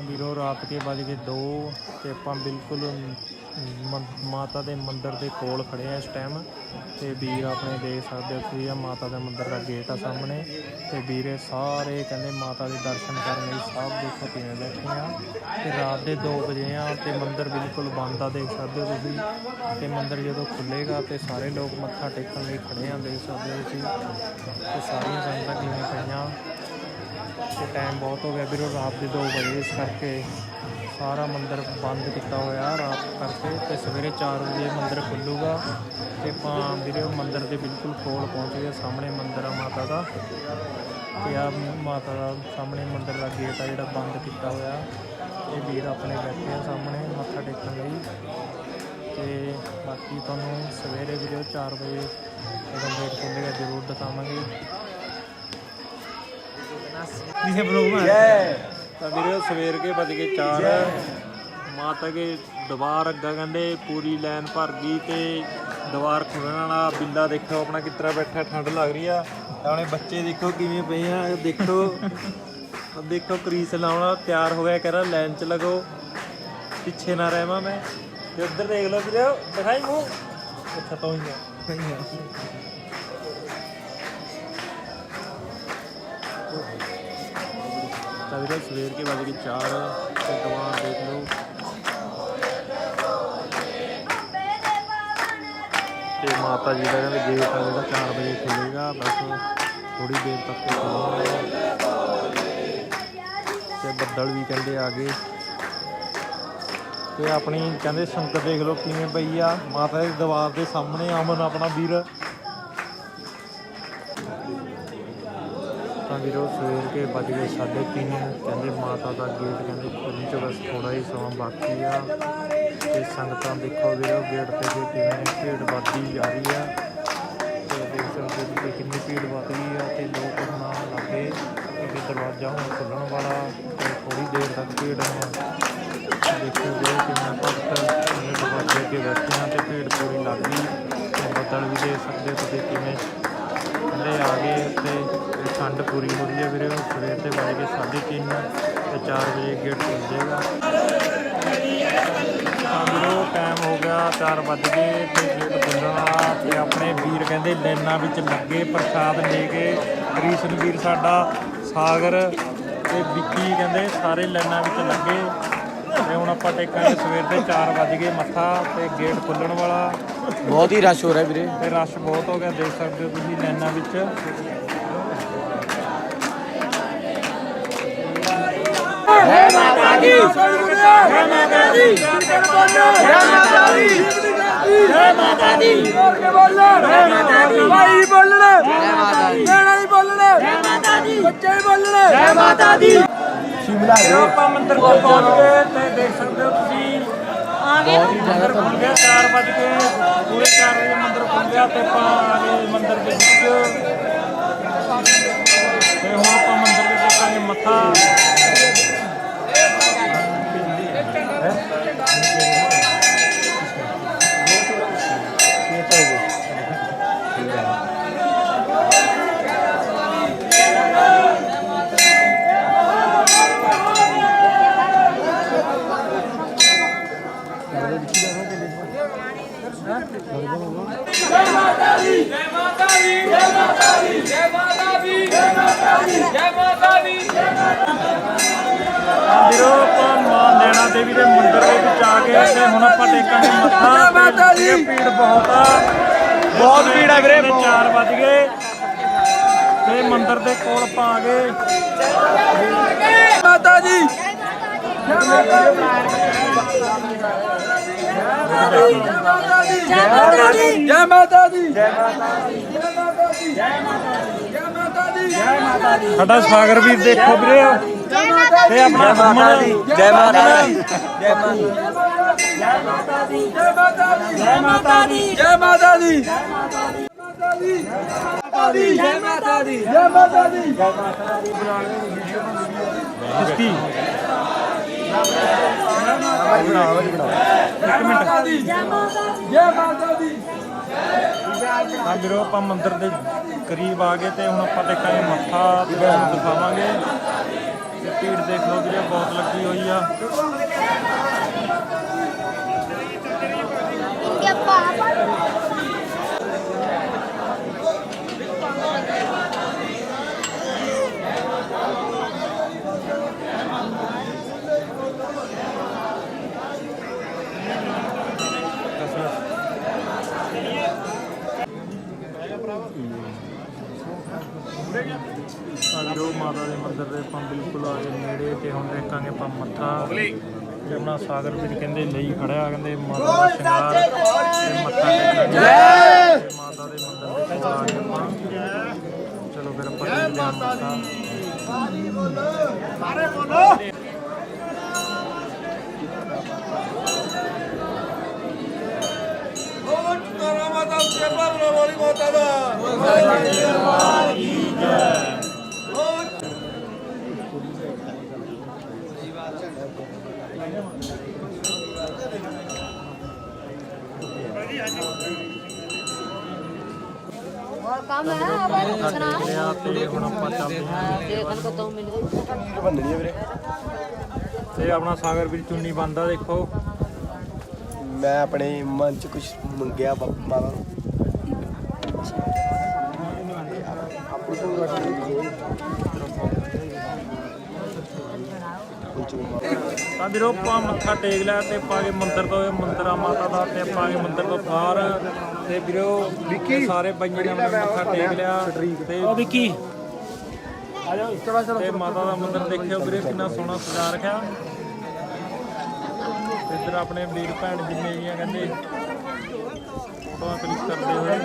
ਵੀਰੋ, ਰਾਤ ਕੇ ਵੱਜ ਕੇ 2 ਤੇ ਆਪਾਂ ਬਿਲਕੁਲ ਮਾਤਾ ਦੇ ਮੰਦਿਰ ਦੇ ਕੋਲ ਖੜੇ ਆ ਇਸ ਟਾਈਮ ਤੇ ਵੀਰ ਆਪਣੇ ਦੇਖ ਸਕਦੇ ਹੋ ਤੁਸੀਂ ਆ, ਮਾਤਾ ਦੇ ਮੰਦਿਰ ਦਾ ਗੇਟ ਆ ਸਾਹਮਣੇ ਤੇ ਵੀਰੇ ਸਾਰੇ ਕਹਿੰਦੇ ਮਾਤਾ ਦੇ ਦਰਸ਼ਨ ਕਰਨ ਲਈ ਸਭ ਦੇਖੋ ਕਿਵੇਂ ਬੈਠੇ ਆ ਤੇ ਰਾਤ ਦੇ 2 ਵਜੇ ਆ ਤੇ ਮੰਦਿਰ ਬਿਲਕੁਲ ਬੰਦ ਆ, ਦੇਖ ਸਕਦੇ ਹੋ ਤੁਸੀਂ ਤੇ ਮੰਦਿਰ ਜਦੋਂ ਖੁੱਲੇਗਾ ਤੇ ਸਾਰੇ ਲੋਕ ਮੱਥਾ ਟੇਕਣ ਲਈ ਖੜੇ ਆ, ਦੇਖ ਸਕਦੇ ਹੋ ਤੁਸੀਂ ਤੇ ਸਾਰੀਆਂ ਸੰਗਤਾਂ ਕਿਵੇਂ ਪਈਆਂ ਤੇ ਟਾਈਮ ਬਹੁਤ ਹੋ ਗਿਆ ਵੀਰੋ, ਰਾਤ ਦੇ 2 ਵਜੇ, ਇਸ ਕਰਕੇ ਸਾਰਾ ਮੰਦਿਰ ਬੰਦ ਕੀਤਾ ਹੋਇਆ ਰਾਤ ਕਰਕੇ ਤੇ ਸਵੇਰੇ 4 ਵਜੇ ਮੰਦਿਰ ਖੁੱਲੂਗਾ ਤੇ ਆਪਾਂ ਵੀਰੇ ਉਹ ਮੰਦਿਰ ਦੇ ਬਿਲਕੁਲ ਕੋਲ ਪਹੁੰਚ ਗਏ, ਸਾਹਮਣੇ ਮੰਦਿਰ ਆ ਮਾਤਾ ਦਾ ਤੇ ਆ ਮਾਤਾ ਦਾ ਸਾਹਮਣੇ ਮੰਦਿਰ ਦਾ ਗੇਟ ਆ ਜਿਹੜਾ ਬੰਦ ਕੀਤਾ ਹੋਇਆ। ਇਹ ਵੀਰ ਆਪਣੇ ਬੈਠੇ ਆ ਸਾਹਮਣੇ ਮੱਥਾ ਟੇਕਣ ਲਈ ਤੇ ਬਾਕੀ ਤੁਹਾਨੂੰ ਸਵੇਰੇ ਵੀਡੀਓ 4 ਵਜੇ ਜਦੋਂ ਗੇਟ ਖੁੱਲੇਗਾ ਜ਼ਰੂਰ ਦਿਖਾਵਾਂਗੇ। ਕਿਸੇ ਬਲੌਗ ਮੈਂ ਤਾਂ ਵੀਰੇ ਸਵੇਰ ਕੇ ਵੱਜ ਕੇ 4 ਮਾਤਾ ਕੇ ਦੀਵਾਰ ਅੱਗਾ ਕਹਿੰਦੇ ਪੂਰੀ ਲਾਈਨ ਭਰ ਗਈ ਤੇ ਦਵਾਰ ਖੁੱਲਣ ਵਾਲਾ ਬਿੱਲਾ ਦੇਖੋ ਆਪਣਾ ਕਿਤਰਾ ਬੈਠਾ ਠੰਡ ਲੱਗ ਰਹੀ ਆ। ਆਪਣੇ ਬੱਚੇ ਦੇਖੋ ਕਿਵੇਂ ਪਏ ਆ ਦੇਖੋ। ਦੇਖੋ ਕਰੀਸ ਲਾਉਣਾ ਤਿਆਰ ਹੋ ਗਿਆ ਕਹਿੰਦਾ ਲਾਈਨ ਚ ਲਗੋ। ਪਿੱਛੇ ਨਾ ਰਹਿਵਾਂ ਮੈਂ। ਤੇ ਉੱਧਰ ਦੇਖ ਲਓ ਵੀਰੇ ਦਿਖਾਈ ਮੂੰਹ। ਅੱਛਾ ਤੋਂ ਹੀ ਆ। ਤਾਂ ਵੀਰੇ, ਸਵੇਰ ਕੇ ਵੱਜ ਗਏ 4 ਤੇ ਦੁਆਰ ਦੇਖ ਲਓ। ਤੇ ਮਾਤਾ ਜੀ ਦਾ ਕਹਿੰਦੇ ਗੇਟ ਆ ਜਿਹੜਾ 4 ਵਜੇ ਖੁੱਲੇਗਾ ਬਸ ਥੋੜੀ ਦੇਰ ਤੱਕ ਇਹ ਤੇ ਬੱਦਲ ਵੀ ਕਹਿੰਦੇ ਆ ਗਏ। ਤੇ ਆਪਣੀ ਕਹਿੰਦੇ ਸੰਗਤ ਦੇਖ ਲਓ ਕਿਵੇਂ ਪਈ ਆ। ਮਾਤਾ ਦੇ ਦੀਵਾਰ ਦੇ ਸਾਹਮਣੇ ਅਮਨ ਆਪਣਾ ਵੀਰ ਵੀਰੋ, ਸਵੇਰ ਕੇ ਵੱਜ ਗਏ ਸਾਢੇ ਤਿੰਨ। ਕਹਿੰਦੇ ਮਾਤਾ ਦਾ ਗੇਟ ਕਹਿੰਦੇ ਖੁੱਲ੍ਹਣ ਚ ਬਸ ਥੋੜਾ ਹੀ ਸਮਾਂ ਬਾਕੀ ਆ। ਤੇ ਸੰਗਤਾਂ ਦੇਖੋ ਵੀਰੋ, ਗੇਟ ਤੇ ਜੇ ਕਿਵੇਂ ਭੀੜ ਵੱਧਦੀ ਜਾ ਰਹੀ ਆ। ਤੇ ਦੇਖ ਸਕਦੇ ਹੋ ਕਿੰਨੀ ਭੀੜ ਵੱਧ ਗਈ ਆ ਤੇ ਲੋਕ ਹੁਣ ਲੱਗੇ ਕਿਉਂਕਿ ਦਰਵਾਜ਼ਾ ਹੁਣ ਖੁੱਲਣ ਵਾਲਾ ਤੇ ਥੋੜੀ ਦੇਰ ਤੱਕ ਭੀੜ ਹੁਣ। ਦੇਖੋ ਵੀਰੋ ਕਿੰਨਾ ਭਗਤ ਦਰਵਾਜ਼ੇ ਅੱਗੇ ਬੈਠੇ ਆ ਤੇ ਭੀੜ ਪੂਰੀ ਲੱਗ ਗਈ। ਤੇ ਬੱਦਲ ਵੀ ਦੇਖ ਸਕਦੇ ਹੋ ਤੁਸੀਂ ਕਿਵੇਂ ਠੰਡ ਪੂਰੀ ਹੋ ਰਹੀ ਹੈ ਵੀਰੇ ਸਵੇਰ ਦੇ ਵੱਜ ਸਾਢੇ ਤਿੰਨ ਤੇ 4 ਵਜੇ ਗੇਟ ਖੁੱਲ ਜਾਏਗਾ। ਵੀਰੋ ਟਾਈਮ ਹੋ ਗਿਆ 4 ਵੱਜ ਗਏ ਤੇ ਗੇਟ ਖੁੱਲਣਾ ਤੇ ਆਪਣੇ ਵੀਰ ਕਹਿੰਦੇ ਲਾਈਨਾਂ ਵਿੱਚ ਲੱਗੇ ਪ੍ਰਸ਼ਾਦ ਲੈ ਕੇ। ਕ੍ਰਿਸ਼ਨ ਵੀਰ ਸਾਡਾ ਸਾਗਰ ਤੇ ਵਿੱਕੀ ਕਹਿੰਦੇ ਸਾਰੇ ਲਾਈਨਾਂ ਵਿੱਚ ਲੱਗੇ। ਤੇ ਹੁਣ ਆਪਾਂ ਟੇਕਾਂਗੇ ਸਵੇਰ ਦੇ 4 ਵੱਜ ਗਏ ਮੱਥਾ ਤੇ ਗੇਟ ਖੁੱਲਣ ਵਾਲਾ। ਬਹੁਤ ਹੀ ਰਸ਼ ਹੋ ਰਿਹਾ ਵੀਰੇ। ਤੇ ਰਸ਼ ਬਹੁਤ ਹੋ ਗਿਆ ਦੇਖ ਸਕਦੇ ਹੋ ਤੁਸੀਂ ਲਾਈਨਾਂ ਵਿੱਚ। ਜੈ। ਮਾਤਾ ਦੀ ਜੈ ਮਾਤਾ ਦੀ ਜੈ ਮਾਤਾ ਦੀ ਜੈ ਮਾਤਾ ਦੀ ਕੇ ਬੋਲਣਾ। ਭਾਈ ਬੋਲਣਾ ਜੈ। ਮਾਤਾ ਦੀ ਲੈਣਾ ਹੀ ਬੋਲਣਾ ਜੈ। ਮਾਤਾ ਦੀ ਬੱਚੇ ਹੀ ਬੋਲਣਾ ਜੈ। ਮਾਤਾ ਦੀ। ਸ਼ਿਮਲਾ ਜਦੋਂ ਆਪਾਂ ਮੰਦਿਰ ਕੋਲ ਪਹੁੰਚ ਗਏ ਤੇ ਦੇਖ ਸਕਦੇ ਹੋ ਤੁਸੀਂ। ਆ ਗਏ ਮੰਦਿਰ ਖੁੱਲ ਗਿਆ। 4 ਵਜੇ ਕੇ ਪੂਰੇ 4 ਵਜੇ ਮੰਦਿਰ ਖੁੱਲ ਗਿਆ ਤੇ ਆਪਾਂ ਆ ਗਏ ਮੰਦਿਰ ਦੇ ਵਿੱਚ। ਤੇ ਹੁਣ ਆਪਾਂ ਮੰਦਿਰ ਦੇ ਟੇਕਾਂਗੇ ਮੱਥਾ। ਤੇ ਭੀੜ ਬਹੁਤ ਆ ਬਹੁਤ ਭੀੜ ਆ ਵੀਰੇ, 4 ਵਜ ਗਏ ਤੇ ਮੰਦਿਰ ਦੇ ਕੋਲ ਆਪਾਂ ਆ ਗਏ ਮਾਤਾ ਦੀ ਜੈ ਮਾਤਾ ਦੀ ਜੈ ਮਾਤਾ ਦੀ ਜੈ ਮਾਤਾ ਦੀ ਜੈ ਮਾਤਾ ਦੀ ਜੈ ਮਾਤਾ ਦੀ ਸਾਡਾ ਸਾਗਰ ਵੀਰ ਦੇਖੋ ਵੀਰੇ ਤੇ ਆਪਣਾ ਹਰਮਨ ਜੈ ਮਾਤਾ ਦੀ ਜੈ ਮਾਤਾ ਦੀ ਜੈ ਮਾਤਾ ਦੀ ਜੈ ਮਾਤਾ ਦੀ। ਜੈ ਮਾਤਾ ਦੀ। ਜੈ ਮਾਤਾ ਦੀ। ਜੈ ਮਾਤਾ ਦੀ। ਕਿਸਕੀ ਜੈ ਮਾਤਾ ਦੀ। ਜੈ ਮਾਤਾ ਦੀ। ਤਾਂ ਵੀਰੋ ਆਪਾਂ ਮੰਦਿਰ ਦੇ ਕਰੀਬ ਆ ਗਏ ਤੇ ਹੁਣ ਆਪਾਂ ਟੇਕਾਂਗੇ ਮੱਥਾ ਤੇ ਦਿਖਾਵਾਂਗੇ। ਭੀੜ ਦੇਖ ਲਓ ਵੀਰੇ ਬਹੁਤ ਲੱਗੀ ਹੋਈ ਆ। ਜੋ ਮਾਤਾ ਦੇ ਮੰਦਿਰ ਦੇ ਆਪਾਂ ਬਿਲਕੁਲ ਆ ਗਏ ਨੇੜੇ ਤੇ ਹੁਣ ਦੇਖਾਂਗੇ ਆਪਾਂ ਮੱਥਾ ਜਮਨਾ ਸਾਗਰ ਵਿੱਚ ਕਹਿੰਦੇ ਲਈ ਖੜਿਆ ਕਹਿੰਦੇ ਮਾਤਾ ਦਾ ਸ਼ਿੰਗਾਰ ਤੇ ਮੱਥਾ ਟੇਕਾਂਗੇ ਤੇ ਮਾਤਾ ਦੇ ਮੰਦਿਰ ਦੇ ਕੋਲ ਆ ਗਏ ਆਪਾਂ ਚਲੋ ਫਿਰ ਆਪਾਂ ਟੇਕਦੇ ਹਾਂ ਮੱਥਾ ਤਾਰਾ ਮਾਤਾ ਸੇਵਾ ਬਰਵਾਲੀ ਮਾਤਾ ਦਾ। और काम है अब सुना ਲਿਆ ਤੇ ਹੁਣ ਆਪਾਂ ਚੱਲਦੇ ਹਾਂ देखन को दो मिनट ਤੇ ਆਪਣਾ ਸਾਗਰ ਵਿੱਚ ਚੁੰਨੀ ਬੰਦਾ ਦੇਖੋ ਮੈਂ ਆਪਣੇ ਮਨ ਚ ਕੁਝ ਮੰਗਿਆ ਬਾਬਾ ਮਾਤਾ ਨੂੰ ਤਾਂ ਵੀਰੋ ਆਪਾਂ ਮੱਥਾ ਟੇਕ ਲਿਆ ਤੇ ਆਪਾਂ ਕੇ ਮੰਦਿਰ ਤੋਂ ਮੰਦਰਾ ਮਾਤਾ ਦਾ ਤੇ ਆਪਾਂ ਕੇ ਮੰਦਿਰ ਤੋਂ ਬਾਹਰ। ਤੇ ਵੀਰੋ ਵਿੱਕੀ। ਸਾਰੇ ਬਾਈਆਂ ਨੇ ਮੱਥਾ ਟੇਕ ਲਿਆ ਤੇ ਉਹ ਵਿੱਕੀ। ਤੇ ਮਾਤਾ ਦਾ ਮੰਦਿਰ ਦੇਖਿਓ ਵੀਰੇ ਕਿੰਨਾ ਸੋਹਣਾ ਸਜਾ ਰੱਖਿਆ। ਇੱਧਰ ਆਪਣੇ ਵੀਰ ਭੈਣ ਜਿੰਨੇ ਵੀ ਆ ਕਹਿੰਦੇ ਫੋਟੋਆਂ ਕਲਿੱਕ ਕਰਦੇ ਹੋਏ।